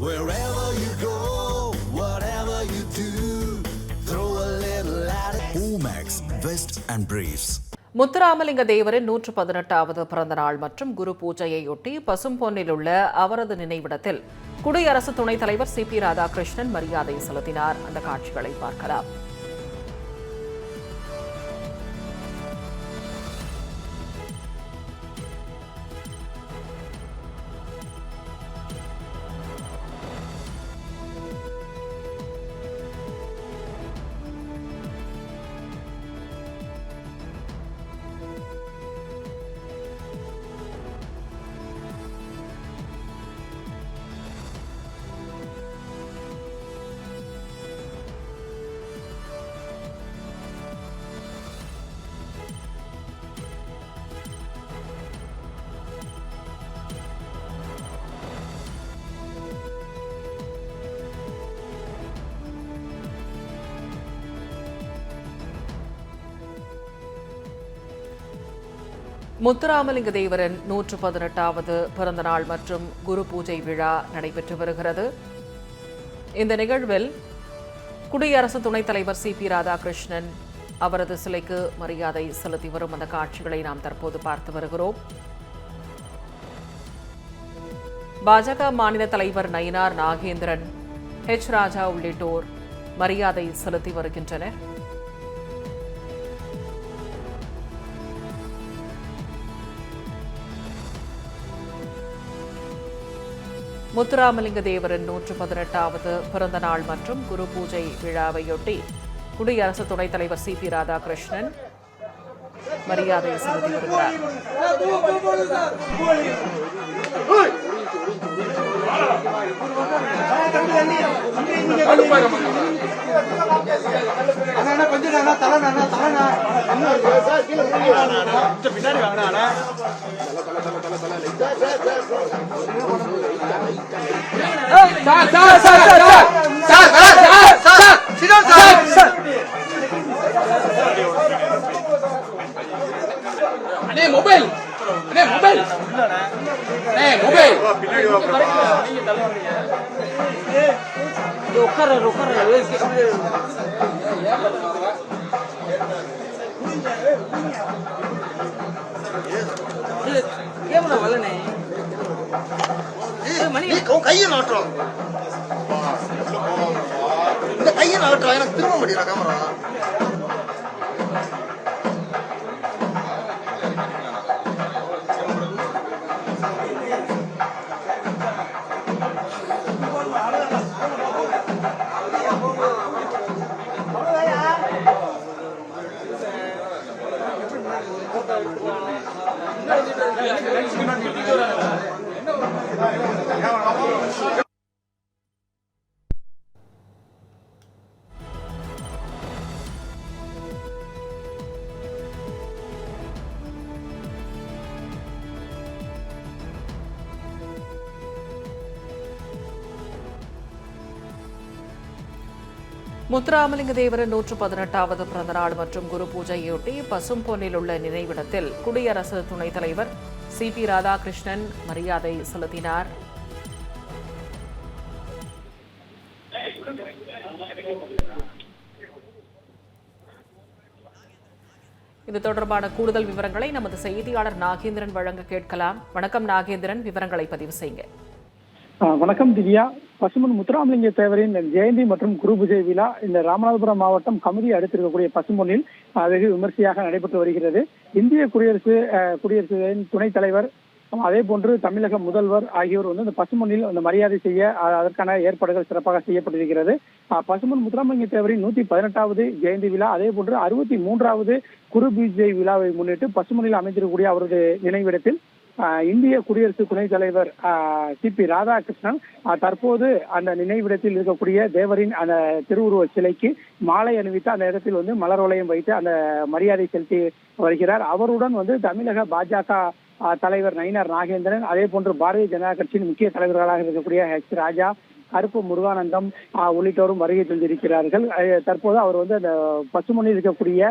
Wherever you go, whatever you do, throw a little at it. Omax, Vest and Briefs. Muthuramalinga தேவரின் நூற்று பதினெட்டாவது பிறந்த நாள் மற்றும் குரு பூஜையையொட்டி பசும்பொன்னில் உள்ள அவரது நினைவிடத்தில் குடியரசு துணைத் தலைவர் சி பி ராதாகிருஷ்ணன் மரியாதை செலுத்தினார் அந்த காட்சிகளை பார்க்கலாம் முத்துராமலிங்க தேவரின் நூற்று பதினெட்டாவது பிறந்தநாள் மற்றும் குரு பூஜை விழா நடைபெற்று வருகிறது. இந்த நிகழ்வில் குடியரசு துணைத் தலைவர் சி பி ராதாகிருஷ்ணன் அவரது சிலைக்கு மரியாதை செலுத்தி வரும் அந்த காட்சிகளை நாம் தற்போது பார்த்து வருகிறோம். பாஜக மாநில தலைவர் நயினார் நாகேந்திரன் ஹெச் ராஜா உள்ளிட்டோர் மரியாதை செலுத்தி வருகின்றனர். முத்துராமலிங்க தேவரின் நூற்று பதினெட்டாவது பிறந்த நாள் மற்றும் குரு பூஜை விழாவையொட்டி குடியரசு துணைத் தலைவர் சி பி ராதாகிருஷ்ணன் மரியாதை செலுத்தி வருகிறார். பின்னாடி வாங்க அண்ணா sir sir sir sir sir sir sir sir sir அண்ணே மொபைல் அண்ணே மொபைல் அண்ணே மொபைல் உட்கார உட்கார கையை நாட்டுறோம் இந்த கையை நாட்டுறோம் எனக்கு திரும்ப முடியல கேமரா முத்துராமலிங்க தேவரின் நூற்று பதினெட்டாவது பிறந்தநாள் மற்றும் குரு பூஜையொட்டி பசும்பொன்னில் உள்ள நினைவிடத்தில் குடியரசு துணைத் தலைவர் சி பி ராதாகிருஷ்ணன் மரியாதை செலுத்தினார். இது தொடர்பான கூடுதல் விவரங்களை நமது செய்தியாளர் நாகேந்திரன் வழங்க கேட்கலாம். வணக்கம் நாகேந்திரன் விவரங்களை பதிவு செய்யுங்க. வணக்கம் திவ்யா. பசுமன் முத்துராமலிங்க தேவரின் ஜெயந்தி மற்றும் குரு பூஜை விழா இந்த ராமநாதபுரம் மாவட்டம் கமிதி அடுத்திருக்கக்கூடிய பசுமொன்னில் வெகு விமர்சையாக நடைபெற்று வருகிறது. இந்திய குடியரசு ஆ, குடியரசின் துணைத் தலைவர் அதே போன்று தமிழக முதல்வர் ஆகியோர் வந்து இந்த பசுமொன்னில் அந்த மரியாதை செய்ய அதற்கான ஏற்பாடுகள் சிறப்பாக செய்யப்பட்டிருக்கிறது. பசுமன் முத்துராமலிங்க தேவரின் நூத்தி பதினெட்டாவது ஜெயந்தி விழா அதே போன்று அறுபத்தி மூன்றாவது குரு பூஜை விழாவை முன்னிட்டு பசுமொன்னில் அமைந்திருக்கக்கூடிய அவரது நினைவிடத்தில் இந்திய குடியரசு துணைத் தலைவர் சி பி ராதாகிருஷ்ணன் தற்போது அந்த நினைவிடத்தில் இருக்கக்கூடிய தேவரின் அந்த திருவுருவ சிலைக்கு மாலை அணிவித்து அந்த இடத்தில் வந்து மலர் வளையம் வைத்து அந்த மரியாதை செலுத்தி வருகிறார். அவருடன் வந்து தமிழக பாஜக தலைவர் நயினார் நாகேந்திரன் அதே போன்று பாரதிய ஜனதா கட்சியின் முக்கிய தலைவர்களாக இருக்கக்கூடிய ஹெச் ராஜா கருப்பு முருகானந்தம் உள்ளிட்டோரும் வருகை தந்திருக்கிறார்கள். தற்போது அவர் வந்து அந்த பசுமொழியில் இருக்கக்கூடிய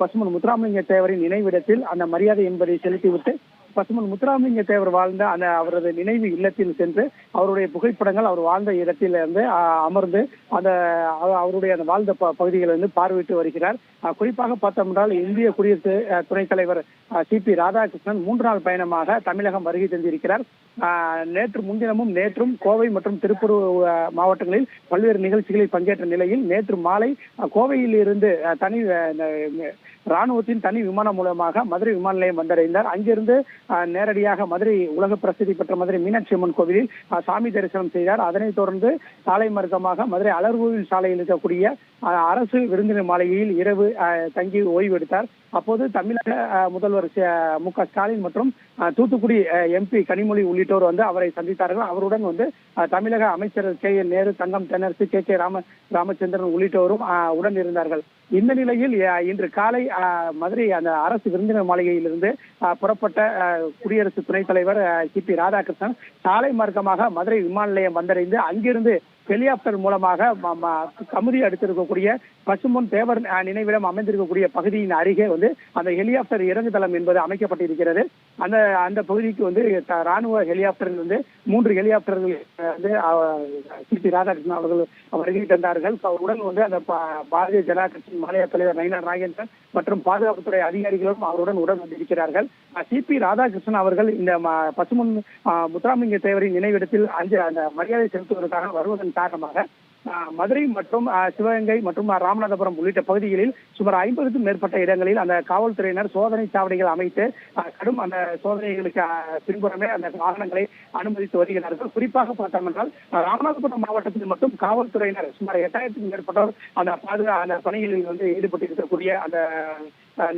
பசுமன் முத்துராமலிங்க தேவரின் நினைவிடத்தில் அந்த மரியாதை என்பதை செலுத்திவிட்டு பசுமன் முத்துராமலிங்க தேவர் வாழ்ந்த அந்த அவரது நினைவு இல்லத்தில் சென்று அவருடைய புகைப்படங்கள் அவர் வாழ்ந்த இடத்தில் இருந்து அமர்ந்து அந்த அவ- அவருடைய அந்த வாழ்ந்த ப- பகுதிகளை வந்து பார்வையிட்டு வருகிறார். குறிப்பாக பார்த்தோம் என்றால் இந்திய குடியரசு துணைத் தலைவர் சி பி ராதாகிருஷ்ணன் மூன்று நாள் பயணமாக தமிழகம் வருகை தந்திருக்கிறார். நேற்று முன்தினமும் நேற்றும் கோவை மற்றும் திருப்பூர் மாவட்டங்களில் பல்வேறு நிகழ்ச்சிகளில் பங்கேற்ற நிலையில் நேற்று மாலை கோவையில் இருந்து அஹ், தனி ராணுவத்தின் தனி விமானம் மூலமாக மதுரை விமான நிலையம் வந்தடைந்தார். அங்கிருந்து அஹ், நேரடியாக மதுரை உலக பிரசித்தி பெற்ற மதுரை மீனாட்சி அம்மன் கோவிலில் சாமி தரிசனம் செய்தார். அதனைத் தொடர்ந்து சாலை மார்க்கமாக மதுரை அலர்கோவில் சாலையில் இருக்கக்கூடிய அஹ், அரசு விருந்தினர் மாளிகையில் இரவு அஹ், தங்கி ஓய்வு எடுத்தார். அப்போது தமிழக முதல்வர் மு க ஸ்டாலின் மற்றும் தூத்துக்குடி எம்பி கனிமொழி உள்ளிட்டோர் வந்து அவரை சந்தித்தார்கள். அவருடன் வந்து தமிழக அமைச்சர் K N Nehru Thangam Thennarasu K K Rama Ramachandran உள்ளிட்டோரும் உடன் இருந்தார்கள். இந்த நிலையில் இன்று காலை மதுரை அந்த அரசு விருந்தினர் மாளிகையிலிருந்து அஹ், புறப்பட்ட குடியரசு துணைத் தலைவர் சி பி ராதாகிருஷ்ணன் சாலை மார்க்கமாக மதுரை விமான நிலையம் வந்தடைந்து அங்கிருந்து ஹெலிகாப்டர் மூலமாக ம- ம- கமுதி அடுத்திருக்கக்கூடிய பசும்பொன் தேவர் நினைவிடம் அமைந்திருக்கக்கூடிய பகுதியின் அருகே வந்து அந்த ஹெலிகாப்டர் இறங்குதளம் என்பது அமைக்கப்பட்டிருக்கிறது. அந்த அந்த பகுதிக்கு வந்து த- ராணுவ ஹெலிகாப்டர்கள் வந்து மூன்று ஹெலிகாப்டர்கள் வந்து சிபி ராதாகிருஷ்ணன் அவர்கள் வருகை தந்தார்கள். அவருடன் வந்து அந்த பா- பாரதிய ஜனதா கட்சியின் மாநில தலைவர் நயினா நாகேந்திரன் மற்றும் பாதுகாப்புத்துறை அதிகாரிகளும் அவருடன் உடன் வந்திருக்கிறார்கள். சிபி ராதாகிருஷ்ணன் அவர்கள் இந்த பசுமன் முத்துராமலிங்க தேவரின் நினைவிடத்தில் அஞ்சு அந்த மரியாதை செலுத்துவதற்காக வருவதன் காரணமாக மதுரை மற்றும் சிவகங்கை மற்றும் ராமநாதபுரம் உள்ளிட்ட பகுதிகளில் சுமார் ஐம்பதுக்கும் மேற்பட்ட இடங்களில் அந்த காவல்துறையினர் சோதனை சாவடிகள் அமைத்து கடும் அந்த சோதனைகளுக்கு பின்புறமே அந்த வாகனங்களை அனுமதித்து வருகிறார்கள். குறிப்பாக பார்த்தோம் என்றால் ராமநாதபுரம் மாவட்டத்தில் மட்டும் காவல்துறையினர் சுமார் எட்டாயிரத்துக்கும் மேற்பட்டோர் அந்த பாதுகா அந்த பணிகளில் வந்து ஈடுபட்டு இருக்கக்கூடிய அந்த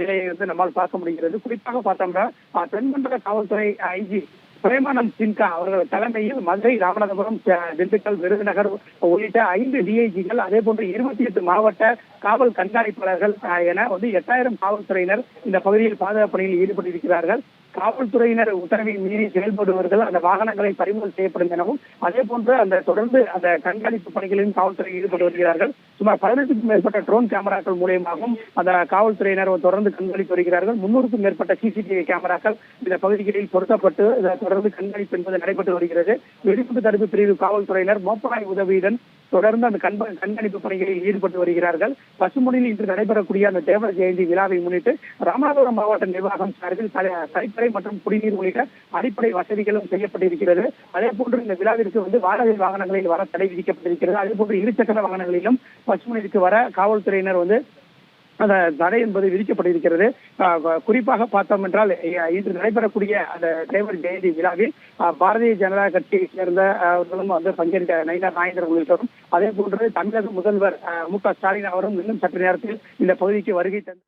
நிலையை வந்து நம்மால் பார்க்க முடிகிறது. குறிப்பாக பார்த்தோம்னா தென்மண்டல காவல்துறை ஐஜி பிரேமானந்த் சின்கா அவர்கள் தலைமையில் மதுரை ராமநாதபுரம் திண்டுக்கல் விருதுநகர் உள்ளிட்ட ஐந்து டிஐஜிகள் அதே போன்று இருபத்தி எட்டு மாவட்ட காவல் கண்காணிப்பாளர்கள் என வந்து எட்டாயிரம் காவல்துறையினர் இந்த பகுதியில் பாதுகாப்பு பணியில் ஈடுபட்டிருக்கிறார்கள். காவல்துறையினர் உத்தரவை மீறி செயல்படுவர்கள் அந்த வாகனங்களை பறிமுதல் செய்யப்படும் எனவும் அதே போன்று அந்த தொடர்ந்து அந்த கண்காணிப்பு பணிகளிலும் காவல்துறை ஈடுபட்டு வருகிறார்கள். சுமார் பதினெட்டுக்கும் மேற்பட்ட ட்ரோன் கேமராக்கள் மூலியமாகவும் அந்த காவல்துறையினர் தொடர்ந்து கண்காணித்து வருகிறார்கள். முன்னூறுக்கும் மேற்பட்ட சிசிடிவி கேமராக்கள் இந்த பகுதிகளில் பொருத்தப்பட்டு தொடர்ந்து கண்காணிப்பு என்பது நடைபெற்று வருகிறது. வெடிப்பு தடுப்பு பிரிவு காவல்துறையினர் மோப்பனாய் உதவியுடன் தொடர்ந்து அந்த கண்ப கண்காணிப்பு பணிகளில் ஈடுபட்டு வருகிறார்கள். பசுமொழியில் இன்று நடைபெறக்கூடிய அந்த தேவர் ஜெயந்தி விழாவை முன்னிட்டு ராமநாதபுரம் மாவட்ட நிர்வாகம் சார்பில் கழிப்பறை மற்றும் குடிநீர் உள்ளிட்ட அடிப்படை வசதிகளும் செய்யப்பட்டிருக்கிறது. அதே போன்று இந்த விழாவிற்கு வந்து வாடகை வாகனங்களில் வர தடை விதிக்கப்பட்டிருக்கிறது. அதே போன்று இருசக்கர வாகனங்களிலும் பசுமொழிக்கு வர காவல்துறையினர் வந்து அந்த தடை என்பது விதிக்கப்பட்டிருக்கிறது. குறிப்பாக பார்த்தோம் என்றால் இன்று நடைபெறக்கூடிய அந்த தேவர் ஜெயந்தி விழாவில் பாரதிய ஜனதா கட்சியை சேர்ந்த அவர்களும் வந்து பங்கேற்க நயினார் நாயந்தர் உள்ளிட்டோரும் அதே போன்று தமிழக முதல்வர் மு க. ஸ்டாலின் அவரும் இன்னும் சற்று நேரத்தில் இந்த பகுதிக்கு வருகை தந்து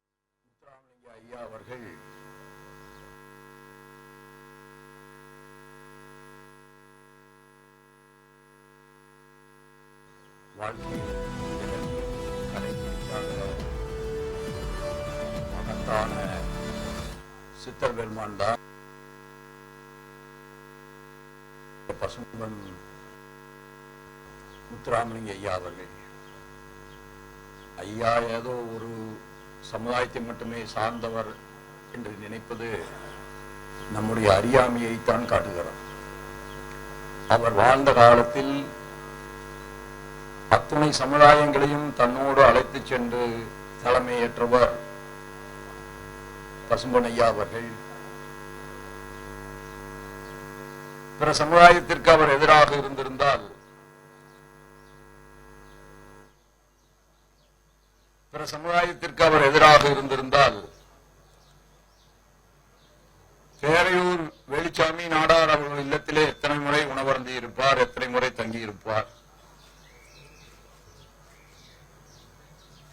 அவர்கள் மகத்தான சித்தர் பெருமான் தான். பசும்பன் முத்துராமலிங்க ஐயா அவர்கள். ஐயா ஏதோ ஒரு சமுதாயத்தை மட்டுமே சார்ந்தவர் என்று நினைப்பது நம்முடைய அறியாமையைத்தான் காட்டுகிறார் அவர் வாழ்ந்த காலத்தில் அத்துணை சமுதாயங்களையும் தன்னோடு அழைத்து சென்று தலைமையேற்றவர் பசும்பன் அவர்கள். பிற சமுதாயத்திற்கு அவர் எதிராக இருந்திருந்தால் பிற சமுதாயத்திற்கு அவர் எதிராக இருந்திருந்தால் பேரையூர் வெளிச்சாமி நாடார் அவர்கள் இல்லத்திலே எத்தனை முறை உணவருந்தி இருப்பார் எத்தனை முறை தங்கியிருப்பார்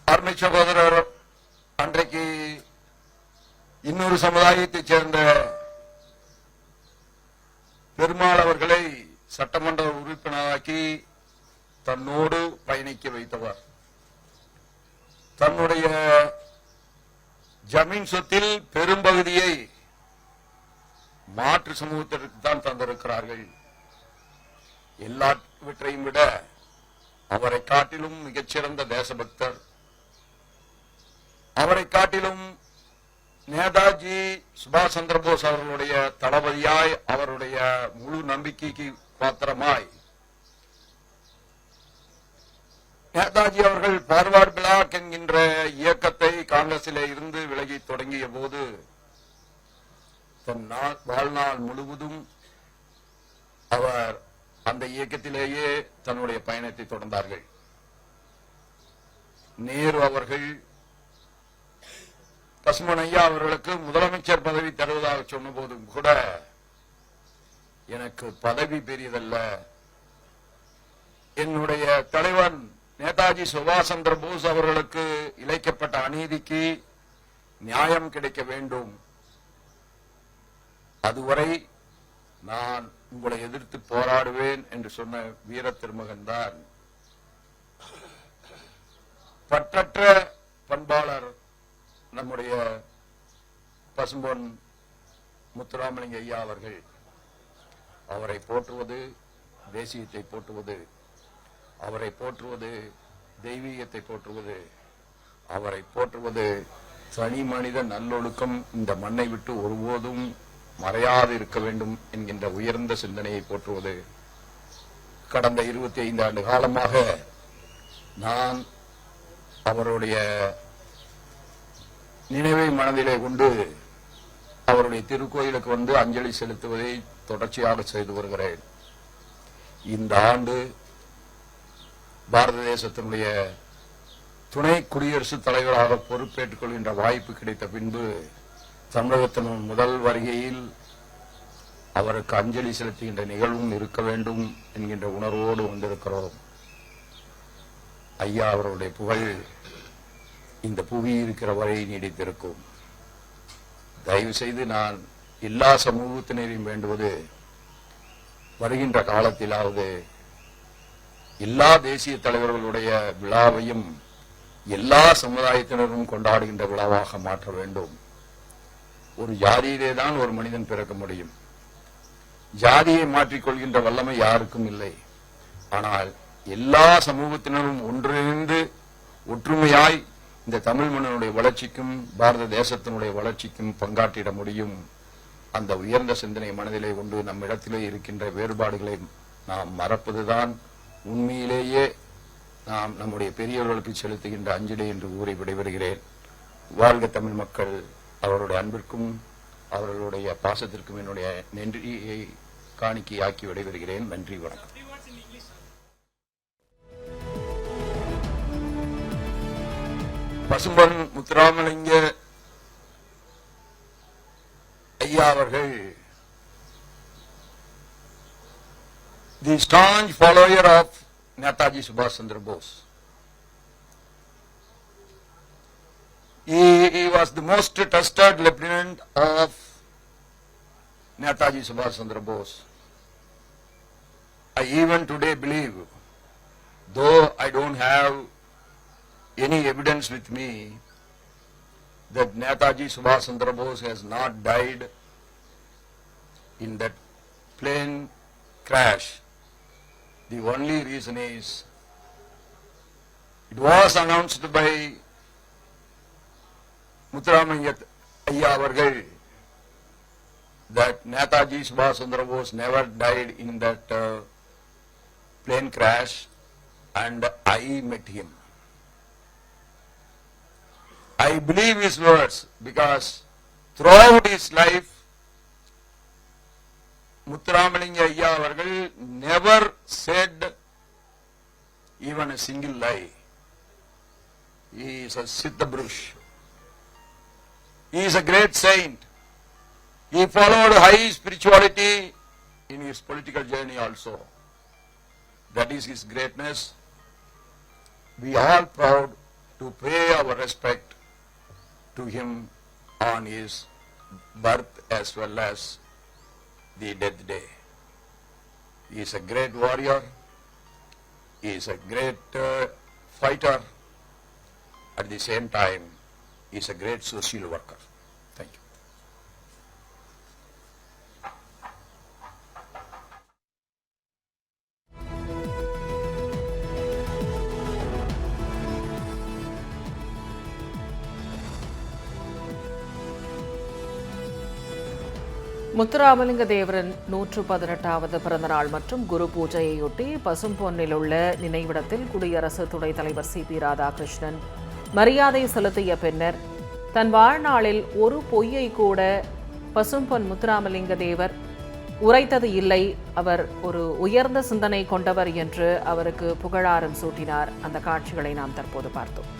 அருமை சகோதரர் அன்றைக்கு இன்னொரு சமுதாயத்தைச் சேர்ந்த பெருமாள் அவர்களை சட்டமன்ற உறுப்பினராக்கி தன்னோடு பயணிக்க வைத்தவர். தன்னுடைய ஜமீன் சொத்தில் பெரும்பகுதியை மாற்று சமூகத்திற்கு தான் தந்திருக்கிறார்கள். எல்லாவற்றையும் விட அவரை காட்டிலும் மிகச்சிறந்த தேசபக்தர். அவரை காட்டிலும் நேதாஜி சுபாஷ் சந்திரபோஸ் அவர்களுடைய தளபதியாய் அவருடைய முழு நம்பிக்கைக்கு பாத்திரமாய் நேதாஜி அவர்கள் பார்வார்டு பிளாக் என்கின்ற இயக்கத்தை காங்கிரசிலே இருந்து விலகி தொடங்கிய போது தன் வாழ்நாள் முழுவதும் அவர் அந்த இயக்கத்திலேயே தன்னுடைய பயணத்தை தொடர்ந்தார்கள். நேரு அவர்கள் பசுமன் ஐயா அவர்களுக்கு முதலமைச்சர் பதவி தருவதாக சொன்ன போதும் கூட எனக்கு பதவி பெரியதல்ல. என்னுடைய தலைவன் நேதாஜி சுபாஷ் சந்திர போஸ் அவர்களுக்கு இழைக்கப்பட்ட அநீதிக்கு நியாயம் கிடைக்க வேண்டும். அதுவரை நான் உங்களை எதிர்த்து போராடுவேன் என்று சொன்ன வீர திருமகன் தான். பற்றற்ற பண்பாளர் நம்முடைய பசும்பொன் முத்துராமலிங்க ஐயா அவர்கள். அவரை போற்றுவது தேசியத்தை போற்றுவது அவரை போற்றுவது தெய்வீகத்தை போற்றுவது அவரை போற்றுவது தனி மனித நல்லொழுக்கம் இந்த மண்ணை விட்டு ஒருபோதும் மறையாது இருக்க வேண்டும் என்கின்ற உயர்ந்த சிந்தனையை போற்றுவது. கடந்த இருபத்தி ஐந்து ஆண்டு காலமாக நான் அவருடைய நினைவை மனதிலே கொண்டு அவருடைய திருக்கோயிலுக்கு வந்து அஞ்சலி செலுத்துவதை தொடர்ச்சியாக செய்து வருகிறேன். இந்த ஆண்டு பாரத தேசத்தினுடைய துணை குடியரசுத் தலைவராக பொறுப்பேற்றுக் கொள்கின்ற வாய்ப்பு கிடைத்த பின்பு தமிழகத்தின் முதல் வருகையில் அவருக்கு அஞ்சலி செலுத்துகின்ற நிகழ்வும் இருக்க வேண்டும் என்கின்ற உணர்வோடு வந்திருக்கிறோம். ஐயா அவருடைய புகழ் இந்த புவி இருக்கிற வரை நீடித்திருக்கும். தயவு செய்து நான் எல்லா சமூகத்தினரையும் வேண்டுவது வருகின்ற காலத்திலாவது எல்லா தேசிய தலைவர்களுடைய விழாவையும் எல்லா சமுதாயத்தினரும் கொண்டாடுகின்ற விழாவாக மாற்ற வேண்டும். ஒரு ஜாதியிலே தான் ஒரு மனிதன் பிறக்க முடியும். ஜாதியை மாற்றிக்கொள்கின்ற வல்லமை யாருக்கும் இல்லை. ஆனால் எல்லா சமூகத்தினரும் ஒன்றிணைந்து ஒற்றுமையாய் இந்த தமிழ் மன்னனுடைய வளர்ச்சிக்கும் பாரத தேசத்தினுடைய வளர்ச்சிக்கும் பங்காற்றிட முடியும். அந்த உயர்ந்த சிந்தனை மனதிலே கொண்டு நம்மிடத்திலே இருக்கின்ற வேறுபாடுகளை நாம் மறப்பதுதான் உண்மையிலேயே நாம் நம்முடைய பெரியவர்களுக்கு செலுத்துகின்ற அஞ்சலி என்று கூறி விடைபெறுகிறேன். வாழ்க தமிழ் மக்கள். அவருடைய அன்பிற்கும் அவர்களுடைய பாசத்திற்கும் என்னுடைய நன்றியை காணிக்கையாக்கி விடைபெறுகிறேன். நன்றி வணக்கம். பசும்பன் முத்துராமலிங்க ஐயா அவர்கள் the staunch follower of Netaji Subhash Chandra Bose. He, he was the most trusted lieutenant of Netaji Subhash Chandra Bose. I even today believe, though I don't have any evidence with me, that Netaji Subhash Chandra Bose has not died in that plane crash the only reason is it was announced by Muthuramayya Ayya Vargal that Netaji Subhash was never died in that uh, plane crash and I met him. I believe his words because throughout his life Muthuramalingya Ayya அவர்கள் never said even a single lie. He is a Siddha Brush. He is a great saint. He followed high spirituality in his political journey also. That is his greatness. We are all proud to pay our respect to him on his birth as well as the death day. He is a great warrior. He is a great uh, fighter. At the same time, he is a great social worker. Muthuramalinga தேவரின் நூற்று பதினெட்டாவது பிறந்தநாள் மற்றும் குரு பூஜையையொட்டி பசும்பொன்னில் உள்ள நினைவிடத்தில் குடியரசு துணைத் தலைவர் சி பி ராதாகிருஷ்ணன் மரியாதை செலுத்திய பின்னர் தன் வாழ்நாளில் ஒரு பொய்யை கூட பசும்பொன் முத்துராமலிங்க தேவர் உரைத்தது இல்லை. அவர் ஒரு உயர்ந்த சிந்தனை கொண்டவர் என்று அவருக்கு புகழாரம் சூட்டினார். அந்த காட்சிகளை நாம் தற்போது பார்த்தோம்.